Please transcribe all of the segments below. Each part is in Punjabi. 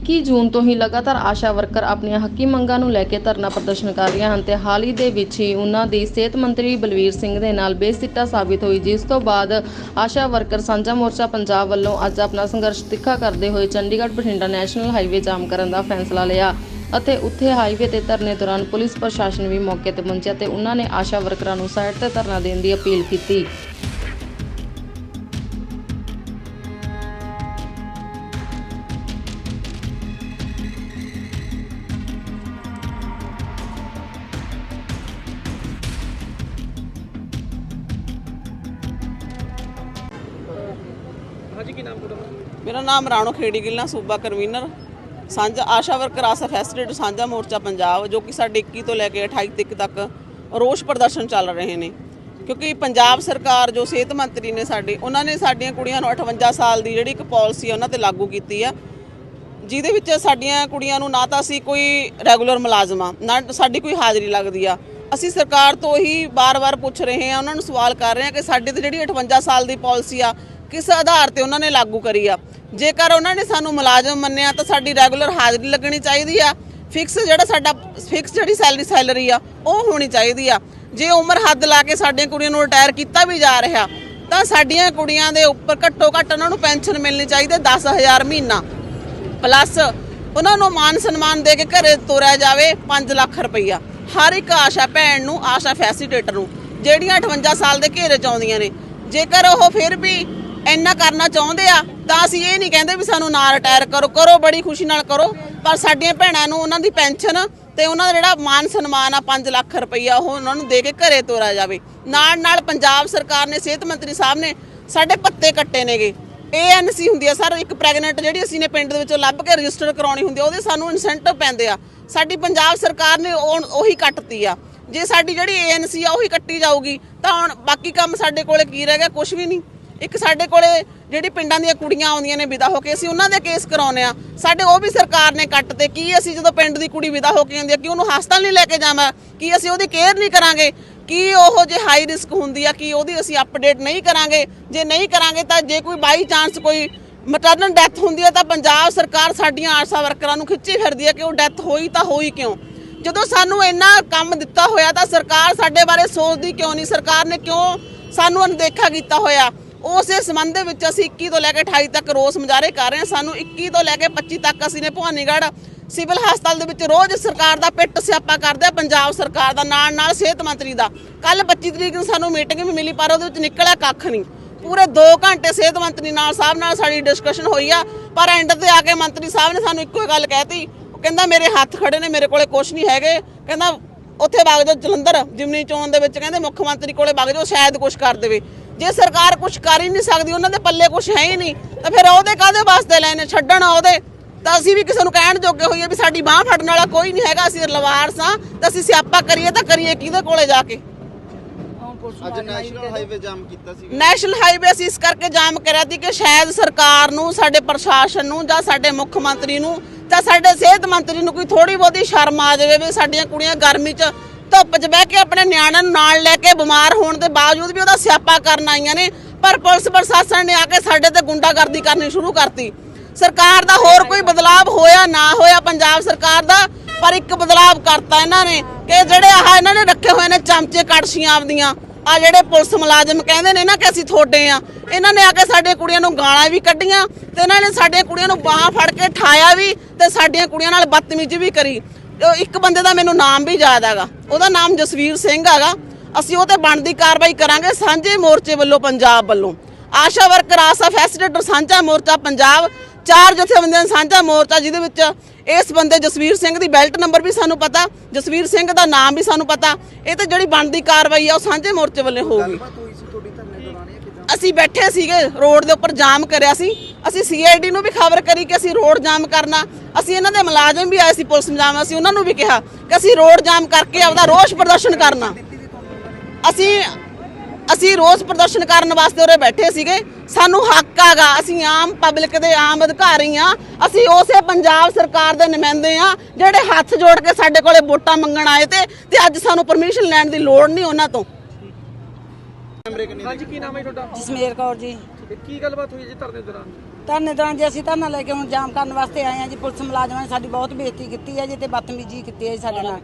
21 ਜੂਨ ਤੋਂ ਹੀ ਲਗਾਤਾਰ ਆਸ਼ਾ ਵਰਕਰ ਆਪਣੀਆਂ ਹੱਕੀ ਮੰਗਾਂ ਨੂੰ ਲੈ ਕੇ ਧਰਨਾ ਪ੍ਰਦਰਸ਼ਨ ਕਰ ਰਹੀਆਂ ਹਨ ਤੇ ਹਾਲ ਹੀ ਦੇ ਵਿੱਚ ਹੀ ਉਹਨਾਂ ਦੀ ਸਿਹਤ ਮੰਤਰੀ ਬਲਵੀਰ ਸਿੰਘ ਦੇ ਨਾਲ ਬੇਸਿੱਟਾ ਸਾਬਿਤ ਹੋਈ, ਜਿਸ ਤੋਂ ਬਾਅਦ ਆਸ਼ਾ ਵਰਕਰ ਸਾਂਝਾ ਮੋਰਚਾ ਪੰਜਾਬ ਵੱਲੋਂ ਅੱਜ ਆਪਣਾ ਸੰਘਰਸ਼ ਤਿੱਖਾ ਕਰਦੇ ਹੋਏ Chandigarh Bathinda national highway jam ਕਰਨ ਦਾ ਫੈਸਲਾ ਲਿਆ ਅਤੇ ਉੱਥੇ ਹਾਈਵੇ ਤੇ ਧਰਨੇ ਦੌਰਾਨ ਪੁਲਿਸ ਪ੍ਰਸ਼ਾਸਨ ਵੀ ਮੌਕੇ ਤੇ ਪਹੁੰਚਿਆ ਤੇ ਉਹਨਾਂ ਨੇ ਆਸ਼ਾ ਵਰਕਰਾਂ ਨੂੰ ਸਾਈਡ ਤੇ ਧਰਨਾ ਦੇਣ ਦੀ ਅਪੀਲ ਕੀਤੀ। ਹਾਂਜੀ, ਕੀ ਨਾਮ ਤੁਹਾਡਾ ਮੇਰਾ ਨਾਮ ਰਾਣੋ ਖੇੜੀ ਗਿੱਲਾਂ ਸੂਬਾ ਕਨਵੀਨਰ। ਸਾਂਝਾ ਆਸ਼ਾ ਵਰਕਰ ਆਸਾ ਫੈਸਟੀਵਲ ਸਾਂਝਾ ਮੋਰਚਾ ਪੰਜਾਬ, ਜੋ ਕਿ ਸਾਡੇ 21 ਤੋਂ ਲੈ ਕੇ 28 ਤੱਕ ਤੱਕ ਰੋਸ ਪ੍ਰਦਰਸ਼ਨ ਚੱਲ ਰਹੇ ਨੇ। ਕਿਉਂਕਿ ਪੰਜਾਬ ਸਰਕਾਰ, ਜੋ ਸਿਹਤ ਮੰਤਰੀ ਨੇ ਸਾਡੇ, ਉਹਨਾਂ ਨੇ ਸਾਡੀਆਂ ਕੁੜੀਆਂ ਨੂੰ 58 ਸਾਲ ਦੀ ਜਿਹੜੀ ਇੱਕ ਪਾਲਿਸੀ ਆ, ਉਹਨਾਂ ਤੇ ਲਾਗੂ ਕੀਤੀ ਆ। ਜਿਹਦੇ ਵਿੱਚ ਸਾਡੀਆਂ ਕੁੜੀਆਂ ਨੂੰ ਨਾ ਤਾਂ ਅਸੀਂ ਕੋਈ ਰੈਗੂਲਰ ਮੁਲਾਜ਼ਮ ਆ, ਨਾ ਸਾਡੀ ਕੋਈ ਹਾਜ਼ਰੀ ਲੱਗਦੀ ਆ। ਅਸੀਂ ਸਰਕਾਰ ਤੋਂ ਹੀ ਬਾਰ-ਬਾਰ ਪੁੱਛ ਰਹੇ ਹਾਂ, ਉਹਨਾਂ ਨੂੰ ਸਵਾਲ ਕਰ ਰਹੇ ਹਾਂ ਕਿ ਸਾਡੇ ਤੇ ਜਿਹੜੀ 58 ਸਾਲ ਦੀ ਪਾਲਿਸੀ ਆ ਕਿਸ ਆਧਾਰ ਤੇ ਉਹਨਾਂ ਨੇ ਲਾਗੂ ਕਰੀ ਆ? ਜੇਕਰ ਉਹਨਾਂ ਨੇ ਸਾਨੂੰ ਮੁਲਾਜ਼ਮ ਮੰਨਿਆ ਤਾਂ ਸਾਡੀ ਰੈਗੂਲਰ ਹਾਜ਼ਰੀ ਲੱਗਣੀ ਚਾਹੀਦੀ ਆ। ਫਿਕਸ ਜਿਹੜਾ ਸਾਡਾ, ਫਿਕਸ ਜਿਹੜੀ ਸੈਲਰੀ ਸੈਲਰੀ ਆ, ਉਹ ਹੋਣੀ ਚਾਹੀਦੀ ਆ। ਜੇ ਉਮਰ ਹੱਦ ਲਾ ਕੇ ਸਾਡੀਆਂ ਕੁੜੀਆਂ ਨੂੰ ਰਿਟਾਇਰ ਕੀਤਾ ਵੀ ਜਾ ਰਿਹਾ, ਤਾਂ ਸਾਡੀਆਂ ਕੁੜੀਆਂ ਦੇ ਉੱਪਰ ਘੱਟੋ ਘੱਟ ਉਹਨਾਂ ਨੂੰ ਪੈਨਸ਼ਨ ਮਿਲਣੀ ਚਾਹੀਦੀ 10000 ਮਹੀਨਾ। ਪਲੱਸ ਉਹਨਾਂ ਨੂੰ ਮਾਨ ਸਨਮਾਨ ਦੇ ਕੇ ਘਰੇ ਤੋਰਿਆ ਜਾਵੇ 5 ਲੱਖ ਰੁਪਈਆ। ਹਰ ਇੱਕ ਆਸ਼ਾ ਭੈਣ ਨੂੰ, ਆਸ਼ਾ ਫੈਸੀਟੇਟਰ ਨੂੰ, ਜਿਹੜੀਆਂ 58 ਸਾਲ ਦੇ ਘੇਰੇ ਚ ਆਉਂਦੀਆਂ ਨੇ। ਜੇਕਰ ਉਹ ਫਿਰ ਵੀ ਇੰਨਾ ਕਰਨਾ ਚਾਹੁੰਦੇ ਆ, ਤਾਂ ਅਸੀਂ ਇਹ ਨਹੀਂ ਕਹਿੰਦੇ ਵੀ ਸਾਨੂੰ ਨਾ ਰਿਟਾਇਰ ਕਰੋ ਕਰੋ, ਬੜੀ ਖੁਸ਼ੀ ਨਾਲ ਕਰੋ, ਪਰ ਸਾਡੀਆਂ ਭੈਣਾਂ ਨੂੰ ਉਹਨਾਂ ਦੀ ਪੈਨਸ਼ਨ ਤੇ ਉਹਨਾਂ ਦਾ ਜਿਹੜਾ ਮਾਨ ਸਨਮਾਨ ਆ 5 ਲੱਖ ਰੁਪਈਆ ਉਹ ਉਹਨਾਂ ਨੂੰ ਦੇ ਕੇ ਘਰੇ ਤੋਰਿਆ ਜਾਵੇ। ਨਾਲ ਨਾਲ ਪੰਜਾਬ ਸਰਕਾਰ ਨੇ, ਸਿਹਤ ਮੰਤਰੀ ਸਾਹਿਬ ਨੇ ਸਾਡੇ ਪੱਤੇ ਕੱਟੇ ਨੇਗੇ। ਏਐਨਸੀ ਹੁੰਦੀ ਆ ਸਰ, ਇੱਕ ਪ੍ਰੈਗਨੈਂਟ ਜਿਹੜੀ ਅਸੀਂ ਨੇ ਪਿੰਡ ਦੇ ਵਿੱਚੋਂ ਲੱਭ ਕੇ ਰਜਿਸਟਰ ਕਰਾਉਣੀ ਹੁੰਦੀ ਆ, ਉਹਦੇ ਸਾਨੂੰ ਇਨਸੈਂਟਿਵ ਪੈਂਦੇ ਆ। ਸਾਡੀ ਪੰਜਾਬ ਸਰਕਾਰ ਨੇ ਉਹ- ਉਹੀ ਕੱਟਤੀ ਆ। ਜੇ ਸਾਡੀ ਜਿਹੜੀ ਏਐਨਸੀ ਆ, ਉਹੀ ਕੱਟੀ ਜਾਊਗੀ, ਤਾਂ ਹੁਣ ਬਾਕੀ ਕੰਮ ਸਾਡੇ ਕੋਲੇ ਕੀ ਰਹਿ ਗਿਆ? ਕੁਝ ਵੀ ਨਹੀਂ। ਇੱਕ ਸਾਡੇ ਕੋਲੇ ਜਿਹੜੀ ਪਿੰਡਾਂ ਦੀਆਂ ਕੁੜੀਆਂ ਆਉਂਦੀਆਂ ਨੇ ਵਿਦਾ ਹੋ ਕੇ, ਅਸੀਂ ਉਹਨਾਂ ਦੇ ਕੇਸ ਕਰਾਉਨੇ ਆ ਸਾਡੇ ਉਹ ਵੀ ਸਰਕਾਰ ਨੇ ਕੱਟ 'ਤੇ ਕੀ ਅਸੀਂ ਜਦੋਂ ਪਿੰਡ ਦੀ ਕੁੜੀ ਵਿਦਾ ਹੋ ਕੇ ਆਉਂਦੀ ਆ, ਕਿ ਉਹਨੂੰ ਹਸਪਤਾਲ ਨਹੀਂ ਲੈ ਕੇ ਜਾਵਾਂ? ਕੀ ਅਸੀਂ ਉਹਦੀ ਕੇਅਰ ਨਹੀਂ ਕਰਾਂਗੇ? ਕੀ ਉਹ ਜੇ ਹਾਈ ਰਿਸਕ ਹੁੰਦੀ ਆ, ਕਿ ਉਹਦੀ ਅਸੀਂ ਅਪਡੇਟ ਨਹੀਂ ਕਰਾਂਗੇ? ਜੇ ਨਹੀਂ ਕਰਾਂਗੇ ਤਾਂ ਜੇ ਕੋਈ ਬਾਈ ਚਾਂਸ ਕੋਈ ਮਟਰਨਲ ਡੈਥ ਹੁੰਦੀ ਹੈ ਤਾਂ ਪੰਜਾਬ ਸਰਕਾਰ ਸਾਡੀਆਂ ਆਸ਼ਾ ਵਰਕਰਾਂ ਨੂੰ ਖਿੱਚੀ ਫਿਰਦੀ ਹੈ ਕਿ ਉਹ ਡੈਥ ਹੋਈ ਤਾਂ ਹੋਈ ਕਿਉਂ? ਜਦੋਂ ਸਾਨੂੰ ਇੰਨਾ ਕੰਮ ਦਿੱਤਾ ਹੋਇਆ ਤਾਂ ਸਰਕਾਰ ਸਾਡੇ ਬਾਰੇ ਸੋਚਦੀ ਕਿਉਂ ਨਹੀਂ? ਸਰਕਾਰ ਨੇ ਕਿਉਂ ਸਾਨੂੰ ਅਣਦੇਖਾ ਕੀਤਾ ਹੋਇਆ? ਉਸੇ ਸੰਬੰਧ ਦੇ ਵਿੱਚ ਅਸੀਂ 21 ਤੋਂ ਲੈ ਕੇ 28 ਤੱਕ ਰੋਸ ਮੁਜ਼ਾਹਰੇ ਕਰ ਰਹੇ ਹਾਂ। ਸਾਨੂੰ 21 ਤੋਂ ਲੈ ਕੇ 25 ਤੱਕ ਅਸੀਂ ਨੇ ਭਵਾਨੀਗੜ੍ਹ ਸਿਵਲ ਹਸਪਤਾਲ ਦੇ ਵਿੱਚ ਰੋਜ਼ ਸਰਕਾਰ ਦਾ ਪਿੱਟ ਸਿਆਪਾ ਕਰਦੇ ਆ, ਪੰਜਾਬ ਸਰਕਾਰ ਦਾ, ਨਾਲ ਨਾਲ ਸਿਹਤ ਮੰਤਰੀ ਦਾ। ਕੱਲ 25 ਤਰੀਕ ਨੂੰ ਸਾਨੂੰ ਮੀਟਿੰਗ ਵੀ ਮਿਲੀ, ਪਰ ਉਹਦੇ ਵਿੱਚ ਨਿਕਲਿਆ ਕੱਖ ਨਹੀਂ। ਪੂਰੇ 2 ਘੰਟੇ ਸਿਹਤ ਮੰਤਰੀ ਨਾਲ, ਸਾਹਿਬ ਨਾਲ ਸਾਡੀ ਡਿਸਕਸ਼ਨ ਹੋਈ ਆ, ਪਰ ਐਂਡ ਤੇ ਆ ਕੇ ਮੰਤਰੀ ਸਾਹਿਬ ਨੇ ਸਾਨੂੰ ਇੱਕੋ ਹੀ ਗੱਲ ਕਹਿਤੀ। ਉਹ ਕਹਿੰਦਾ, ਮੇਰੇ ਹੱਥ ਖੜੇ ਨੇ, ਮੇਰੇ ਕੋਲੇ ਕੁਝ ਨਹੀਂ ਹੈਗੇ। ਕਹਿੰਦਾ, ਉੱਥੇ ਵਗ ਜਾਓ ਜਲੰਧਰ, ਜਿਮਨੀ ਚੋਣ ਦੇ ਵਿੱਚ। ਕਹਿੰਦੇ, ਮੁੱਖ ਮੰਤਰੀ ਕੋਲੇ ਵਗ ਜਾਓ, ਸ਼ਾਇਦ ਕੁਝ ਕਰ ਦੇਵੇ। ਜੇ ਸਰਕਾਰ ਕੁਝ ਕਰ ਹੀ ਨਹੀਂ ਸਕਦੀ ਉਹਨਾਂ ਦੇ ਪੱਲੇ ਕੁਝ ਹੈ ਹੀ ਨਹੀਂ ਤਾਂ ਫਿਰ ਉਹਦੇ ਕਾਦੇ ਵਾਸਤੇ ਲੈਣੇ ਛੱਡਣ ਉਹਦੇ? ਤਾਂ ਅਸੀਂ ਵੀ ਕਿਸੇ ਨੂੰ ਕਹਿਣ ਜੋਗੇ ਹੋਈਏ ਵੀ ਸਾਡੀ ਬਾਹ ਫੜਨ ਵਾਲਾ ਕੋਈ ਨਹੀਂ ਹੈਗਾ ਅਸੀਂ ਲਵਾਰ ਸਾਂ ਤਾਂ ਅਸੀਂ ਸਿਆਪਾ ਕਰੀਏ ਤਾਂ ਕਰੀਏ ਕਿਹਦੇ ਕੋਲੇ ਜਾ ਕੇ? ਅੱਜ ਨੈਸ਼ਨਲ ਹਾਈਵੇ ਜਾਮ ਕੀਤਾ ਸੀ ਨੈਸ਼ਨਲ ਹਾਈਵੇ ਅਸੀਂ ਇਸ ਕਰਕੇ ਜਾਮ ਕਰਿਆ ਸੀ ਕਿ ਸ਼ਾਇਦ ਸਰਕਾਰ ਨੂੰ ਸਾਡੇ ਪ੍ਰਸ਼ਾਸਨ ਨੂੰ ਜਾਂ ਸਾਡੇ ਮੁੱਖ ਮੰਤਰੀ ਨੂੰ ਜਾਂ ਸਾਡੇ ਸਿਹਤ ਮੰਤਰੀ ਨੂੰ ਕੋਈ ਥੋੜੀ ਬਹੁਤੀ ਸ਼ਰਮ ਆ ਜਾਵੇ ਵੀ ਸਾਡੀਆਂ ਕੁੜੀਆਂ ਗਰਮੀ 'ਚ ਧੁੱਪ 'ਚ ਬਹਿ ਕੇ ਆਪਣੇ ਨਿਆਣਿਆਂ ਨੂੰ ਨਾਲ ਲੈ ਕੇ ਬਿਮਾਰ ਹੋਣ ਦੇ ਬਾਵਜੂਦ ਵੀ ਉਹਦਾ ਸਿਆਪਾ ਕਰਨ ਆਈਆਂ ਨੇ, ਪਰ ਪੁਲਿਸ ਪ੍ਰਸ਼ਾਸਨ ਨੇ ਆ ਕੇ ਸਾਡੇ ਤੇ ਗੁੰਡਾਗਰਦੀ ਕਰਨੀ ਸ਼ੁਰੂ ਕਰਤੀ। ਸਰਕਾਰ ਦਾ ਹੋਰ ਕੋਈ ਬਦਲਾਵ ਹੋਇਆ, ਨਾ ਹੋਇਆ, ਪੰਜਾਬ ਸਰਕਾਰ ਦਾ, ਪਰ ਇੱਕ ਬਦਲਾਵ ਕਰਤਾ ਇਹਨਾਂ ਨੇ ਕਿ ਜਿਹੜੇ ਆਹ ਇਹਨਾਂ ਨੇ ਰੱਖੇ ਹੋਏ ਨੇ ਚਮਚੇ ਕੜਛੀਆਂ ਆਪਦੀਆਂ ਆ ਜਿਹੜੇ ਪੁਲਿਸ ਮੁਲਾਜ਼ਮ ਕਹਿੰਦੇ ਨੇ ਨਾ ਕਿ ਅਸੀਂ ਥੋੜੇ ਆ, ਇਹਨਾਂ ਨੇ ਆ ਕੇ ਸਾਡੇ ਕੁੜੀਆਂ ਨੂੰ ਗਾਲਾਂ ਵੀ ਕੱਢੀਆਂ ਤੇ ਇਹਨਾਂ ਨੇ ਸਾਡੀਆਂ ਕੁੜੀਆਂ ਨੂੰ ਬਾਹਾਂ ਫੜ ਕੇ ਠਾਇਆ ਵੀ ਤੇ ਸਾਡੀਆਂ ਕੁੜੀਆਂ ਨਾਲ ਬਦਤਮੀਜ਼ੀ ਵੀ ਕਰੀ। ਇੱਕ ਬੰਦੇ ਦਾ ਮੈਨੂੰ ਨਾਮ ਵੀ ਯਾਦ ਹੈਗਾ। ਉਹਦਾ ਨਾਮ ਜਸਵੀਰ ਸਿੰਘ ਹੈਗਾ। ਅਸੀਂ ਉਹ ਤੇ ਬਣਦੀ ਕਾਰਵਾਈ ਕਰਾਂਗੇ ਸਾਂਝੇ ਮੋਰਚੇ ਵੱਲੋਂ ਪੰਜਾਬ ਵੱਲੋਂ। ਆਸ਼ਾ ਵਰਕਰ, ਆਸਾ ਫੈਸੀਲੇਟਰ ਸਾਂਝਾ ਮੋਰਚਾ ਪੰਜਾਬ। ਚਾਰ ਜਥੇਬੰਦੀਆਂ ਦਾ ਸਾਂਝਾ ਮੋਰਚਾ, ਜਿਹਦੇ ਵਿੱਚ ਇਸ ਬੰਦੇ ਜਸਵੀਰ ਸਿੰਘ ਦੀ ਬੈਲਟ ਨੰਬਰ ਵੀ ਸਾਨੂੰ ਪਤਾ, ਜਸਵੀਰ ਸਿੰਘ ਦਾ ਨਾਮ ਵੀ ਸਾਨੂੰ ਪਤਾ। ਇਹ ਤੇ ਜਿਹੜੀ ਬਣਦੀ ਕਾਰਵਾਈ ਆ, ਉਹ ਸਾਂਝੇ ਮੋਰਚੇ ਵੱਲੋਂ ਹੋਊਗੀ ਹੋਈ ਸੀ ਤੁਹਾਡੀ ਧਰਨੇ ਦੌਰਾਨ ਇਹ ਕਿਦਾਂ ਅਸੀਂ ਬੈਠੇ ਸੀਗੇ, ਰੋਡ ਦੇ ਉੱਪਰ ਜਾਮ ਕਰਿਆ ਸੀ। ਅਸੀਂ ਸੀਆਈਡੀ ਨੂੰ ਵੀ ਖਬਰ ਕਰੀ ਕਿ ਅਸੀਂ ਰੋਡ ਜਾਮ ਕਰਨਾ। ਅਸੀਂ ਇਹਨਾਂ ਦੇ ਮੁਲਾਜ਼ਮ ਵੀ ਆਏ ਸੀ, ਪੁਲਿਸ ਮੁਲਾਜ਼ਮ ਅਸੀਂ ਉਹਨਾਂ ਨੂੰ ਵੀ ਕਿਹਾ ਕਿ ਅਸੀਂ ਰੋਡ ਜਾਮ ਕਰਕੇ ਆਪਦਾ ਰੋਸ ਪ੍ਰਦਰਸ਼ਨ ਕਰਨਾ। ਅਸੀਂ ਅਸੀਂ ਰੋਸ ਪ੍ਰਦਰਸ਼ਨ ਕਰਨ ਵਾਸਤੇ ਉਰੇ ਬੈਠੇ ਸੀਗੇ। ਸਾਨੂੰ ਹੱਕ ਹੈਗਾ, ਅਸੀਂ ਆਮ ਪਬਲਿਕ ਦੇ, ਆਮ ਅਧਿਕਾਰੀ ਆ। ਅਸੀਂ ਉਸੇ ਪੰਜਾਬ ਸਰਕਾਰ ਦੇ ਨੁਮਾਇੰਦੇ ਆ, ਜਿਹੜੇ ਹੱਥ ਜੋੜ ਕੇ ਸਾਡੇ ਕੋਲੇ ਵੋਟਾਂ ਮੰਗਣ ਆਏ ਤੇ ਤੇ ਅੱਜ ਸਾਨੂੰ ਪਰਮਿਸ਼ਨ ਲੈਣ ਦੀ ਲੋੜ ਨਹੀਂ ਉਹਨਾਂ ਤੋਂ। ਹਾਂਜੀ ਕੀ ਨਾਮ ਹੈ ਤੁਹਾਡਾ? ਜਸਮੇਰ ਕੌਰ ਜੀ। ਤੇ ਕੀ ਗੱਲਬਾਤ ਹੋਈ ਜੀ ਧਰਨੇ ਦੌਰਾਨ ਧਰਨੇ ਦੌਰਾਨ ਜੀ ਅਸੀਂ ਧਰਨਾ ਲੈ ਕੇ ਹੁਣ ਜਾਮ ਕਰਨ ਵਾਸਤੇ ਆਏ ਹਾਂ ਜੀ। ਪੁਲਿਸ ਮੁਲਾਜ਼ਮਾਂ ਨੇ ਸਾਡੀ ਬਹੁਤ ਬੇਇੱਜ਼ਤੀ ਕੀਤੀ ਹੈ ਜੀ ਤੇ ਬਦਤਮੀਜ਼ੀ ਕੀਤੀ ਹੈ ਜੀ ਸਾਡੇ ਨਾਲ।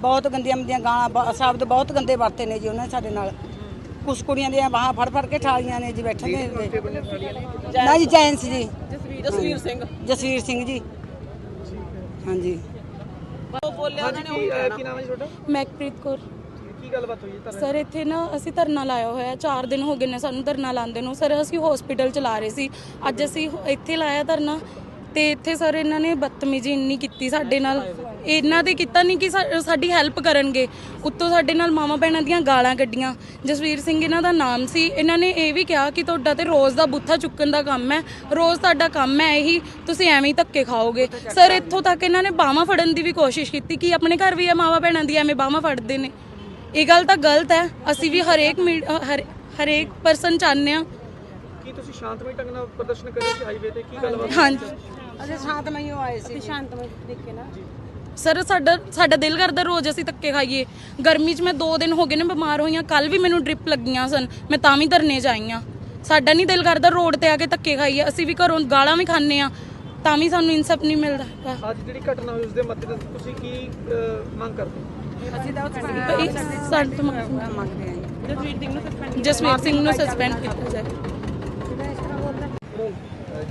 ਬਹੁਤ ਗੰਦੀਆਂ ਮੰਦੀਆਂ ਗਾਲਾਂ ਸ਼ਬਦ ਬਹੁਤ ਗੰਦੇ ਵਰਤੇ ਨੇ ਜੀ ਉਹਨਾਂ ਨੇ ਸਾਡੇ ਨਾਲ। ਕੁਛ ਕੁੜੀਆਂ ਦੀਆਂ ਬਾਹਾਂ ਫੜ ਫੜ ਕੇ ਠਾਲੀਆਂ ਨੇ ਜੀ ਬੈਠੇ ਨੇ। ਨਾ ਜੀ ਜੈਂਸ ਜੀ। ਜਸਵੀਰ ਸਿੰਘ। ਜਸਵੀਰ ਸਿੰਘ ਜੀ। ਹਾਂਜੀ। ਉਹ ਬੋਲਿਆ ਉਹਨਾਂ ਨੇ ਉਹੀ ਕਹਿਣਾ ਮੈਕਪ੍ਰੀਤ ਕੌਰ। ਕੀ ਗੱਲਬਾਤ ਹੋਈ ਸਰ, ਇੱਥੇ ਨਾ ਅਸੀਂ ਧਰਨਾ ਲਾਇਆ ਹੋਇਆ 4 ਦਿਨ ਹੋ ਗਏ ਨੇ ਸਾਨੂੰ ਧਰਨਾ ਲਾਉਂਦੇ ਨੂੰ। ਸਰ, ਅਸੀਂ ਹਸਪੀਟਲ ਚ ਲਾ ਰਹੇ ਸੀ। ਅੱਜ ਅਸੀਂ ਇੱਥੇ ਲਾਇਆ ਧਰਨਾ ਤੇ ਇੱਥੇ ਸਰ, ਇਹਨਾਂ ਨੇ ਬਦਤਮੀਜ਼ੀ ਇੰਨੀ ਕੀਤੀ ਸਾਡੇ ਨਾਲ। ਇਹਨਾਂ ਦੇ ਕੀਤਾ ਨਹੀਂ ਕਿ ਸਾਡੀ ਹੈਲਪ ਕਰਨਗੇ। ਉੱਤੋਂ ਸਾਡੇ ਨਾਲ ਮਾਮਾ ਭੈਣਾਂ ਦੀਆਂ ਗਾਲਾਂ ਕੱਢੀਆਂ। ਜਸਵੀਰ ਸਿੰਘ ਇਹਨਾਂ ਦਾ ਨਾਮ ਸੀ। ਇਹਨਾਂ ਨੇ ਇਹ ਵੀ ਕਿਹਾ ਕਿ ਤੁਹਾਡਾ ਤੇ ਰੋਜ਼ ਦਾ ਬੁੱਥਾ ਚੁੱਕਣ ਦਾ ਕੰਮ ਹੈ। ਰੋਜ਼ ਤੁਹਾਡਾ ਕੰਮ ਹੈ ਇਹੀ। ਤੁਸੀਂ ਐਵੇਂ ਹੀ ਧੱਕੇ ਖਾਓਗੇ। ਸਰ, ਇੱਥੋਂ ਤੱਕ ਇਹਨਾਂ ਨੇ ਬਾਹਾਂ ਫੜਨ ਦੀ ਵੀ ਕੋਸ਼ਿਸ਼ ਕੀਤੀ ਕਿ ਆਪਣੇ ਘਰ ਵੀ ਇਹ ਮਾਵਾ ਭੈਣਾਂ ਦੀ ਐਵੇਂ ਬਾਹਾਂ ਫੜਦੇ ਨੇ। ਇਹ ਗੱਲ ਤਾਂ ਗਲਤ ਹੈ। ਅਸੀਂ ਵੀ ਹਰੇਕ ਮੀ- ਹਰ- ਹਰੇਕ ਪਰਸਨ ਚਾਹੁੰਦੇ ਆ ਕੀ ਤੁਸੀਂ ਸ਼ਾਂਤਮਈ ਢੰਗ ਨਾਲ ਪ੍ਰਦਰਸ਼ਨ ਕਰੇ ਸੀ ਹਾਈਵੇ ਤੇ? ਕੀ ਗੱਲਬਾਤ ਹਾਂਜੀ। ਅਸੀਂ ਸ਼ਾਂਤਮਈ ਆਏ ਸੀ। ਸਰ ਸਾਡਾ ਸਾਡਾ ਦਿਲ ਕਰਦਾ ਰੋਜ਼ ਅਸੀਂ ਧੱਕੇ ਖਾਈਏ। ਗਰਮੀ 'ਚ ਮੈਂ 2 ਦਿਨ ਹੋ ਗਏ ਨੇ ਬਿਮਾਰ ਹੋਈਆਂ ਕੱਲ ਵੀ ਮੈਨੂੰ ਡ੍ਰਿਪ ਲੱਗੀਆਂ ਸਨ। ਮੈਂ ਤਾਂ ਵੀ ਧਰਨੇ 'ਚ ਆਈ ਹਾਂ। ਸਾਡਾ ਨਹੀਂ ਦਿਲ ਕਰਦਾ ਰੋਡ ਤੇ ਆ ਕੇ ਧੱਕੇ ਖਾਈਏ। ਅਸੀਂ ਵੀ ਘਰੋਂ ਗਾਲਾਂ ਵੀ ਖਾਂਦੇ ਆ ਤਾਂ ਵੀ ਸਾਨੂੰ ਇਨਸਾਫ ਨਹੀਂ ਮਿਲਦਾ ਹੈਗਾ। ਅੱਜ ਜਿਹੜੀ ਘਟਨਾ ਹੋਈ ਉਸ ਦੇ ਮੱਦੇ ਤੁਸੀਂ ਕੀ ਅਹ, ਮੰਗ ਕਰਦੇ ਹੋ? ਅਸੀਂ ਤਾਂ ਉਸ ਭਈ ਸਾਡੇ ਤੋਂ ਮੰਗ- ਮੰਗਦੇ ਹਾਂ ਜਸਵੀਰ ਸਿੰਘ ਨੂੰ ਸਸਪੈਂਡ ਕੀਤਾ। ਜਾਏ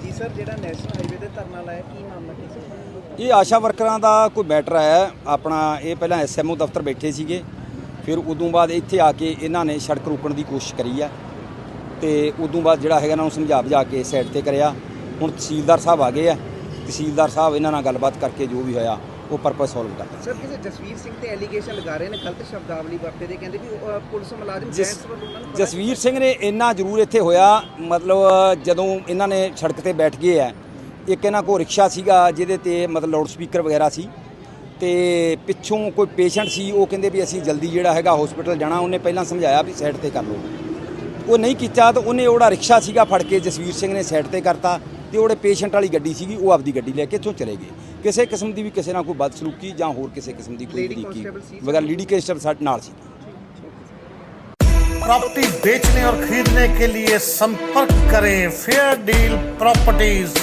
ਜੀ ਸਰ ਜਿਹੜਾ ਨੈਸ਼ਨਲ ਹਾਈਵੇ ਤੇ ਧਰਨਾ ਲਾਇਆ ਕੀ ਮਾਮਲਾ ਕੀ ਸੀ? ਇਹ ਆਸ਼ਾ ਵਰਕਰਾਂ ਦਾ ਕੋਈ ਮੈਟਰ ਹੈ। ਆਪਣਾ ਇਹ ਪਹਿਲਾਂ ਐਸਐਮਓ ਦਫ਼ਤਰ ਬੈਠੇ ਸੀਗੇ। ਫਿਰ ਉਦੋਂ ਬਾਅਦ ਇੱਥੇ ਆ ਕੇ ਇਹਨਾਂ ਨੇ ਸੜਕ ਰੋਕਣ ਦੀ ਕੋਸ਼ਿਸ਼ ਕਰੀ ਆ। ਤੇ ਉਦੋਂ ਬਾਅਦ ਜਿਹੜਾ ਹੈਗਾ ਇਹਨਾਂ ਨੂੰ ਸਮਝਾ ਬੁਝਾ ਕੇ ਸਾਈਡ ਤੇ ਕਰਿਆ। ਹੁਣ ਤਹਿਸੀਲਦਾਰ ਸਾਹਿਬ ਆ ਗਏ ਆ। ਤਹਿਸੀਲਦਾਰ ਸਾਹਿਬ ਇਹਨਾਂ ਨਾਲ ਗੱਲਬਾਤ ਕਰਕੇ ਜੋ ਵੀ ਹੋਇਆ ਉਹ ਪਰਪਸ ਸੋਲਵ ਕਰਦਾ ਸਰ ਕਿਸੇ ਜਸਵੀਰ ਸਿੰਘ ਤੇ ਐਲੀਗੇਸ਼ਨ ਲਗਾ ਰਹੇ ਨੇ ਗਲਤ ਸ਼ਬਦਾਵਲੀ ਵਰਤਦੇ ਕਹਿੰਦੇ ਵੀ ਉਹ, ਪੁਲਿਸ ਮੁਲਾਜ਼ਮ ਜਸ- ਜੈਂਟਸ ਵੱਲੋਂ ਉਹਨਾਂ ਨੂੰ ਜਸਵੀਰ ਸਿੰਘ ਨੇ ਇੰਨਾ ਜ਼ਰੂਰ ਇੱਥੇ ਹੋਇਆ ਮਤਲਬ ਜਦੋਂ ਇਹਨਾਂ ਨੇ ਸੜਕ ਤੇ ਬੈਠ ਗਏ ਆ ਇੱਕ ਇਹਨਾਂ ਕੋਲ ਰਿਕਸ਼ਾ ਸੀਗਾ ਜਿਹਦੇ ਤੇ ਮਤਲਬ ਲਾਊਡ ਸਪੀਕਰ ਵਗੈਰਾ ਸੀ ਤੇ ਪਿੱਛੋਂ ਕੋਈ ਪੇਸ਼ੈਂਟ ਸੀ ਉਹ ਕਹਿੰਦੇ ਵੀ ਅਸੀਂ ਜਲਦੀ ਜਿਹੜਾ ਹੈਗਾ ਹਸਪੀਟਲ ਜਾਣਾ ਉਹਨੇ ਪਹਿਲਾਂ ਸਮਝਾਇਆ ਵੀ ਸਾਈਡ ਤੇ ਕਰ ਲਓ। ਉਹ ਨਹੀਂ ਕੀਤਾ ਤਾਂ ਉਹਨੇ ਉਹਦਾ ਰਿਕਸ਼ਾ ਸੀਗਾ ਫੜ ਕੇ ਜਸਵੀਰ ਸਿੰਘ ਨੇ ਸਾਈਡ ਤੇ ਕਰਤਾ। ਤੇ ਉਹਦੇ ਪੇਸ਼ੈਂਟ ਵਾਲੀ ਗੱਡੀ ਸੀਗੀ ਉਹ ਆਪਦੀ ਗੱਡੀ ਲੈ ਕੇ ਇੱਥੋਂ ਚਲੇ ਗਏ ਕਿਸੇ ਕਿਸਮ ਦੀ ਵੀ ਕਿਸੇ ਨਾਲ ਕੋਈ ਬਦਸਲੂਕੀ ਜਾਂ ਹੋਰ ਕਿਸੇ ਕਿਸਮ ਦੀ ਕੋਈ Lady ਤਰੀਕੀ constable ਸੀ? ਵਗੈਰਾ ਲੀਡੀ ਕੇਸਟਰ ਸਾਡੇ ਨਾਲ ਸੀ प्रॉपर्टी बेचने और खरीदने के लिए संपर्क करें फेयर डील प्रॉपर्टीज